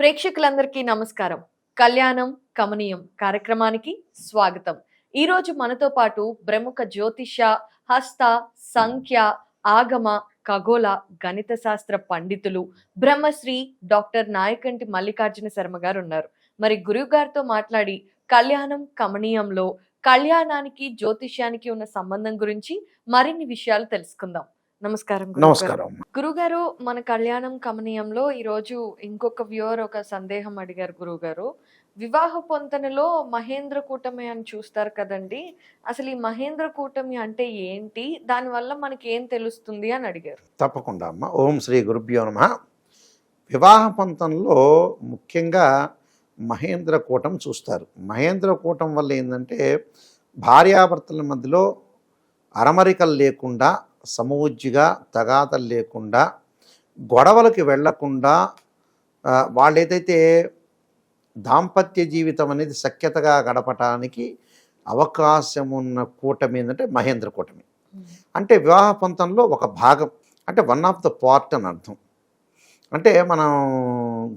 ప్రేక్షకులందరికీ నమస్కారం. కళ్యాణం కమనీయం కార్యక్రమానికి స్వాగతం. ఈరోజు మనతో పాటు ప్రముఖ జ్యోతిష హస్త సంఖ్య ఆగమ ఖగోళ గణిత శాస్త్ర పండితులు బ్రహ్మశ్రీ డాక్టర్ నాయకంటి మల్లికార్జున శర్మ గారు ఉన్నారు మరి గురువు గారితో మాట్లాడి కళ్యాణం కమనీయంలో కళ్యాణానికి జ్యోతిష్యానికి ఉన్న సంబంధం గురించి మరిన్ని విషయాలు తెలుసుకుందాం. నమస్కారం. నమస్కారం. గురుగారు మన కళ్యాణం కమనీయంలో ఈరోజు ఇంకొక వ్యూవర్ ఒక సందేహం అడిగారు గురుగారు. వివాహ పొంతనలో మహేంద్ర కూటమి అని చూస్తారు కదండి. అసలు ఈ మహేంద్ర కూటమి అంటే ఏంటి? దానివల్ల మనకి ఏం తెలుస్తుంది అని అడిగారు. తప్పకుండా అమ్మ. ఓం శ్రీ గురుభ్యో నమ. వివాహ పంతంలో ముఖ్యంగా మహేంద్ర కూటం చూస్తారు. మహేంద్ర కూటం వల్ల ఏంటంటే భార్యాభర్తల మధ్యలో అరమరికలు లేకుండా సమూజ్జిగా తగాతలు లేకుండా గొడవలకి వెళ్ళకుండా ఆ, వాళ్ళు ఏదైతే దాంపత్య జీవితం అనేది సఖ్యతగా గడపటానికి అవకాశం ఉన్న కూటమి ఏంటంటే మహేంద్ర కూటమి. అంటే వివాహ పంతంలో ఒక భాగం అంటే వన్ ఆఫ్ ద పార్ట్ అని అర్థం. అంటే మనం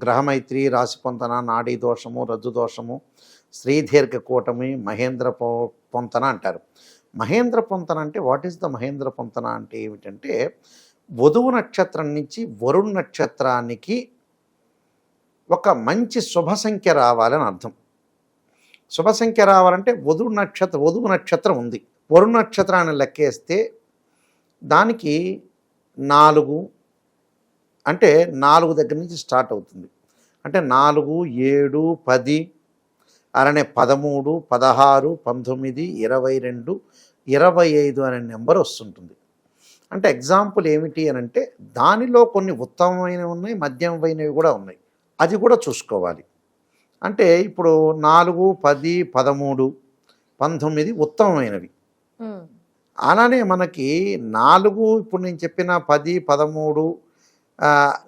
గ్రహమైత్రి రాశి పొంతన నాడీ దోషము రజ్జు దోషము శ్రీదీర్ఘ కూటమి మహేంద్ర పొ- పొంతన అంటారు. మహేంద్ర పొంతన అంటే వాట్ ఈస్ ద మహేంద్ర పొంతన అంటే ఏమిటంటే వధువు నక్షత్రం నుంచి వరుణ్ నక్షత్రానికి ఒక మంచి శుభ సంఖ్య రావాలని అర్థం. శుభ సంఖ్య రావాలంటే వధువు నక్షత్ర వధువు నక్షత్రం ఉంది. వరుణ్ నక్షత్రాన్ని లెక్కేస్తే దానికి నాలుగు అంటే నాలుగు దగ్గర నుంచి స్టార్ట్ అవుతుంది. అంటే నాలుగు ఏడు పది అలానే పదమూడు పదహారు పంతొమ్మిది ఇరవై రెండు ఇరవై ఐదు అనే నెంబర్ వస్తుంటుంది. అంటే ఎగ్జాంపుల్ ఏమిటి అని అంటే దానిలో కొన్ని ఉత్తమమైనవి ఉన్నాయి మధ్యమైనవి కూడా ఉన్నాయి. అది కూడా చూసుకోవాలి. అంటే ఇప్పుడు నాలుగు పది పదమూడు పంతొమ్మిది ఉత్తమమైనవి. అలానే మనకి నాలుగు ఇప్పుడు నేను చెప్పిన పది పదమూడు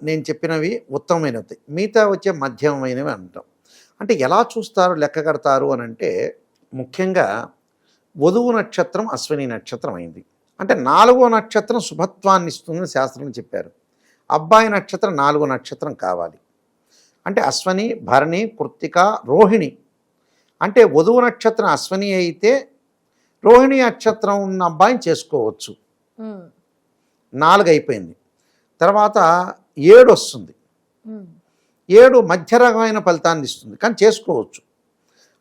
నేను చెప్పినవి ఉత్తమమైనవి. మిగతా వచ్చే మధ్యమైనవి అంటాం. అంటే ఎలా చూస్తారు లెక్క కడతారు అని అంటే ముఖ్యంగా వధువు నక్షత్రం అశ్విని నక్షత్రం అయింది. అంటే నాలుగో నక్షత్రం శుభత్వాన్ని ఇస్తుందని శాస్త్రం చెప్పారు. అబ్బాయి నక్షత్రం నాలుగో నక్షత్రం కావాలి. అంటే అశ్వని భరణి కృత్తిక రోహిణి. అంటే వధువు నక్షత్రం అశ్వని అయితే రోహిణి నక్షత్రం ఉన్న అబ్బాయిని చేసుకోవచ్చు. నాలుగు అయిపోయింది తర్వాత ఏడు వస్తుంది ఏడు మధ్య రకమైన ఫలితాన్ని ఇస్తుంది. కానీ చేసుకోవచ్చు.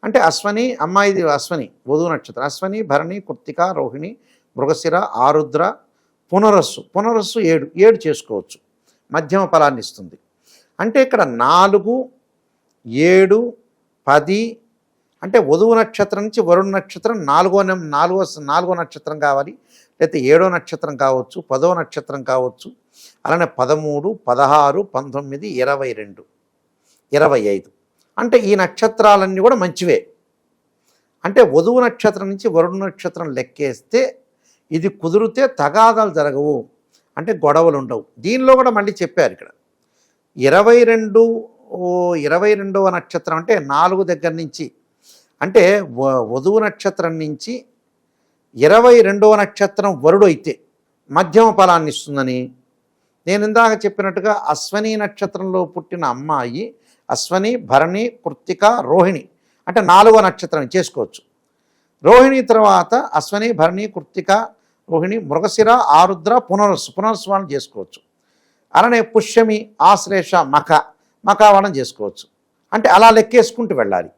అంటే అశ్వని అమ్మాయిది అశ్వని వధువు నక్షత్రం. అశ్వని భరణి కృత్తిక రోహిణి మృగశిర ఆరుద్ర పునరస్సు. పునరస్సు ఏడు. ఏడు చేసుకోవచ్చు. మధ్యమ ఫలాన్ని ఇస్తుంది. అంటే ఇక్కడ నాలుగు ఏడు పది అంటే వధువు నక్షత్రం నుంచి వరుణ నక్షత్రం నాలుగో నాలుగో నాలుగో నక్షత్రం కావాలి. లేకపోతే ఏడో నక్షత్రం కావచ్చు పదో నక్షత్రం కావచ్చు. అలానే పదమూడు పదహారు పంతొమ్మిది ఇరవై రెండు. ఇరవై ఐదు. అంటే ఈ నక్షత్రాలన్నీ కూడా మంచివే. అంటే వధువు నక్షత్రం నుంచి వరుణ నక్షత్రం లెక్కేస్తే ఇది కుదిరితే తగాదాలు జరగవు. అంటే గొడవలు ఉండవు. దీనిలో కూడా మళ్ళీ చెప్పారు ఇక్కడ. ఇరవై రెండు ఓ ఇరవై రెండవ నక్షత్రం అంటే నాలుగు దగ్గర నుంచి. అంటే వ- వధువు నక్షత్రం నుంచి ఇరవై రెండవ నక్షత్రం వరుడు అయితే మధ్యమ ఫలాన్ని ఇస్తుందని. నేను ఇందాక చెప్పినట్టుగా అశ్వని నక్షత్రంలో పుట్టిన అమ్మాయి అశ్వని భరణి కృత్తిక రోహిణి అంటే నాలుగో నక్షత్రం చేసుకోవచ్చు. రోహిణి తర్వాత అశ్వని భరణి కృత్తిక రోహిణి మృగశిర ఆరుద్ర పునరస్సు వాళ్ళని చేసుకోవచ్చు. అలానే పుష్యమి ఆశ్లేష మఖ మఖ వాళ్ళని చేసుకోవచ్చు. అంటే అలా లెక్కేసుకుంటూ వెళ్ళాలి.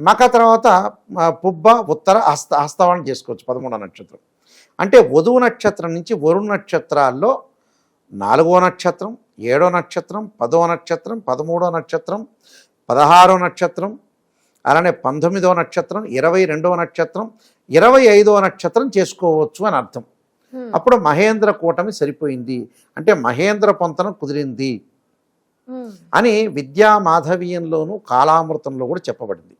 మక తర్వాత పుబ్బ ఉత్తర హస్త హస్తవాణం చేసుకోవచ్చు పదమూడో నక్షత్రం. అంటే వధువు నక్షత్రం నుంచి వరుణ్ నక్షత్రాల్లో నాలుగో నక్షత్రం ఏడో నక్షత్రం పదో నక్షత్రం పదమూడో నక్షత్రం పదహారో నక్షత్రం అలానే పంతొమ్మిదో నక్షత్రం ఇరవై రెండవ నక్షత్రం ఇరవై ఐదో నక్షత్రం చేసుకోవచ్చు అని అర్థం. అప్పుడు మహేంద్ర కూటమి సరిపోయింది. అంటే మహేంద్ర పొంతన కుదిరింది. అని విద్యా మాధవీయంలోను కాలామృతంలో కూడా చెప్పబడింది.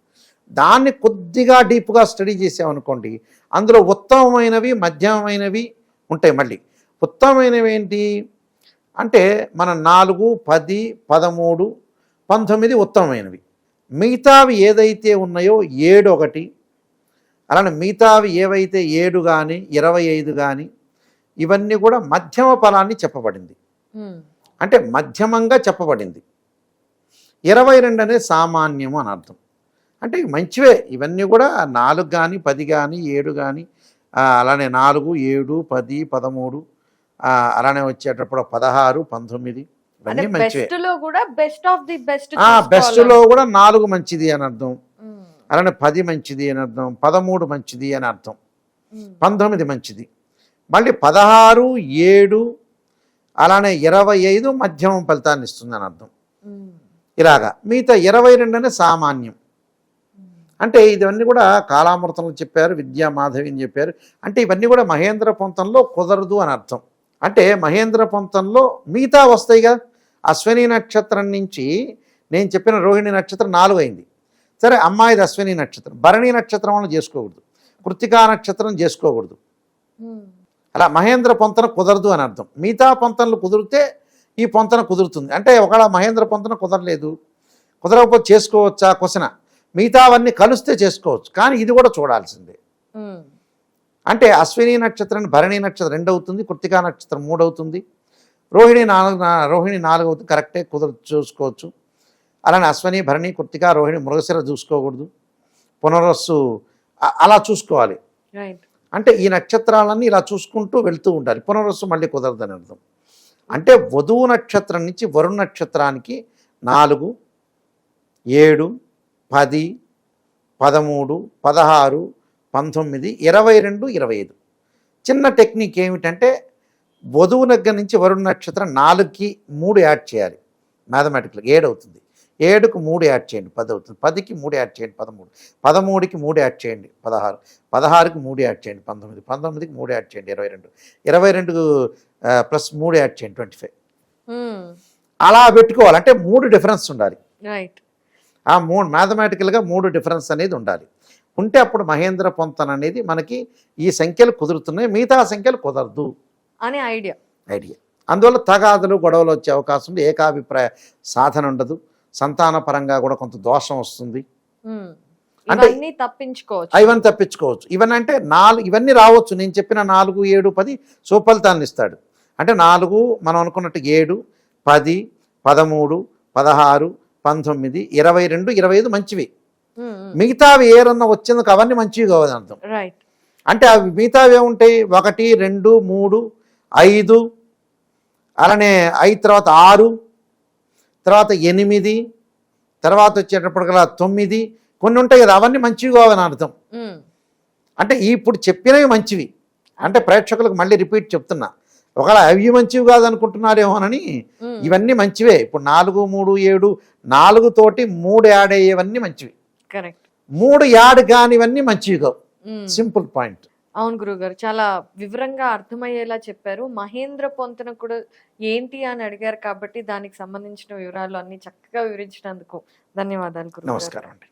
దాన్ని కొద్దిగా డీప్గా స్టడీ చేసామనుకోండి అందులో ఉత్తమమైనవి మధ్యమైనవి ఉంటాయి మళ్ళీ. ఉత్తమమైనవి ఏంటి? అంటే మన నాలుగు పది పదమూడు పంతొమ్మిది ఉత్తమమైనవి. మిగతావి ఏదైతే ఉన్నాయో ఏడు ఒకటి అలానే మిగతావి ఏవైతే ఏడు కానీ ఇరవై ఐదు కానీ ఇవన్నీ కూడా మధ్యమ ఫలాన్ని చెప్పబడింది. అంటే మధ్యమంగా చెప్పబడింది. ఇరవై రెండు అనేది సామాన్యము అని అర్థం. అంటే మంచివే. ఇవన్నీ కూడా నాలుగు కానీ పది కానీ ఏడు కానీ అలానే నాలుగు ఏడు పది పదమూడు అలానే వచ్చేటప్పుడు పదహారు పంతొమ్మిది అంటే ఇవన్నీ మంచివే బెస్ట్లో కూడా నాలుగు మంచిది అని అర్థం. అలానే పది మంచిది అని అర్థం పదమూడు మంచిది అని అర్థం. పంతొమ్మిది మంచిది. మళ్ళీ పదహారు ఏడు అలానే ఇరవై ఐదు మధ్యమం ఫలితాన్ని ఇస్తుంది అని అర్థం. ఇలాగా. మిగతా ఇరవై రెండు అనే సామాన్యం. అంటే ఇవన్నీ కూడా కాలామృతంలో చెప్పారు విద్యా మాధవి అని చెప్పారు. అంటే ఇవన్నీ కూడా మహేంద్ర పొంతంలో కుదరదు అని అర్థం. అంటే మహేంద్ర పొంతంలో మిగతా వస్తాయి కదా అశ్విని నక్షత్రం నుంచి నేను చెప్పిన రోహిణి నక్షత్రం నాలుగు అయింది. సరే అమ్మాయిది అశ్విని నక్షత్రం. భరణి నక్షత్రం వల్ల చేసుకోకూడదు. కృతికా నక్షత్రం చేసుకోకూడదు. అలా మహేంద్ర పొంతన కుదరదు అని అర్థం. మిగతా పొంతనలు కుదిరితే ఈ పొంతన కుదురుతుంది. అంటే ఒకవేళ మహేంద్ర పొంతన కుదరలేదు. కుదరకపోతే చేసుకోవచ్చా? క్వశ్చన. మిగతావన్నీ కలిస్తే చేసుకోవచ్చు. కానీ ఇది కూడా చూడాల్సిందే. అంటే అశ్విని నక్షత్రం భరణి నక్షత్రం రెండు అవుతుంది కృతికా నక్షత్రం మూడు అవుతుంది రోహిణి నాలుగు రోహిణి నాలుగు అవుతుంది కరెక్టే కుదర చూసుకోవచ్చు. అలానే అశ్విని భరణి కృతిక రోహిణి మృగశిర చూసుకోకూడదు. పునరస్సు అలా చూసుకోవాలి. అంటే ఈ నక్షత్రాలన్నీ ఇలా చూసుకుంటూ వెళ్తూ ఉండాలి. పునరస్సు మళ్ళీ కుదరదని అర్థం. అంటే వధువు నక్షత్రం నుంచి వరుణ నక్షత్రానికి నాలుగు ఏడు పది పదమూడు పదహారు పంతొమ్మిది ఇరవై రెండు ఇరవై ఐదు. చిన్న టెక్నిక్ ఏమిటంటే వధువు దగ్గర నుంచి వరుణ నక్షత్రం నాలుగుకి మూడు యాడ్ చేయాలి. మ్యాథమెటికల్ ఏడు అవుతుంది. ఏడుకు మూడు యాడ్ చేయండి పది అవుతుంది. పదికి మూడు యాడ్ చేయండి పదమూడు. పదమూడుకి మూడు యాడ్ చేయండి పదహారు. పదహారుకి మూడు యాడ్ చేయండి పంతొమ్మిది. పంతొమ్మిదికి మూడు యాడ్ చేయండి ఇరవై రెండు. ఇరవై రెండు ప్లస్ మూడు యాడ్ చేయండి ట్వంటీ ఫైవ్. అలా పెట్టుకోవాలి. అంటే మూడు డిఫరెన్స్ ఉండాలి. రైట్. ఆ మూడు మ్యాథమెటికల్గా మూడు డిఫరెన్స్ అనేది ఉండాలి. ఉంటే అప్పుడు మహేంద్ర పొంతన అనేది మనకి ఈ సంఖ్యలు కుదురుతున్నాయి మిగతా సంఖ్యలు కుదరదు. అనే ఐడియా. ఐడియా. అందువల్ల తగాదులు గొడవలు వచ్చే అవకాశం ఉంది. ఏకాభిప్రాయ సాధన ఉండదు. సంతాన పరంగా కూడా కొంత దోషం వస్తుంది. అంటే- తప్పించుకోవచ్చు. ఇవన్నీ తప్పించుకోవచ్చు. ఇవన్నీ అంటే నాలుగు ఇవన్నీ రావచ్చు. నేను చెప్పిన నాలుగు ఏడు పది సుఫలితాన్ని ఇస్తాడు. అంటే నాలుగు మనం అనుకున్నట్టు ఏడు పది పదమూడు పదహారు పంతొమ్మిది ఇరవై రెండు ఇరవై ఐదు మంచివి. మిగతావి ఏరన్నా వచ్చేందుకు అవన్నీ మంచివి కావని అర్థం. అంటే అవి మిగతావి ఏముంటాయి? ఒకటి రెండు మూడు ఐదు అలానే ఐదు తర్వాత ఆరు తర్వాత ఎనిమిది తర్వాత వచ్చేటప్పటికల్లా తొమ్మిది కొన్ని ఉంటాయి కదా అవన్నీ మంచివి కావని అర్థం. అంటే ఇప్పుడు చెప్పినవి మంచివి. అంటే ప్రేక్షకులకు మళ్ళీ రిపీట్ చెప్తున్నా. ఒకవేళ అవి మంచివి కాదనుకుంటున్నారేమోనని ఇవన్నీ మంచివే. ఇప్పుడు నాలుగు మూడు ఏడు నాలుగు తోటి మూడు యాడ్ అయ్యేవన్నీ మంచివి. మూడు యాడ్ కానివన్నీ మంచివి కావు. Simple point. అవును గురుగారు చాలా వివరంగా అర్థమయ్యేలా చెప్పారు. మహేంద్ర పొంతన కూడా ఏంటి అని అడిగారు కాబట్టి దానికి సంబంధించిన వివరాలు అన్ని చక్కగా వివరించినందుకు ధన్యవాదాలు నమస్కారం అండి.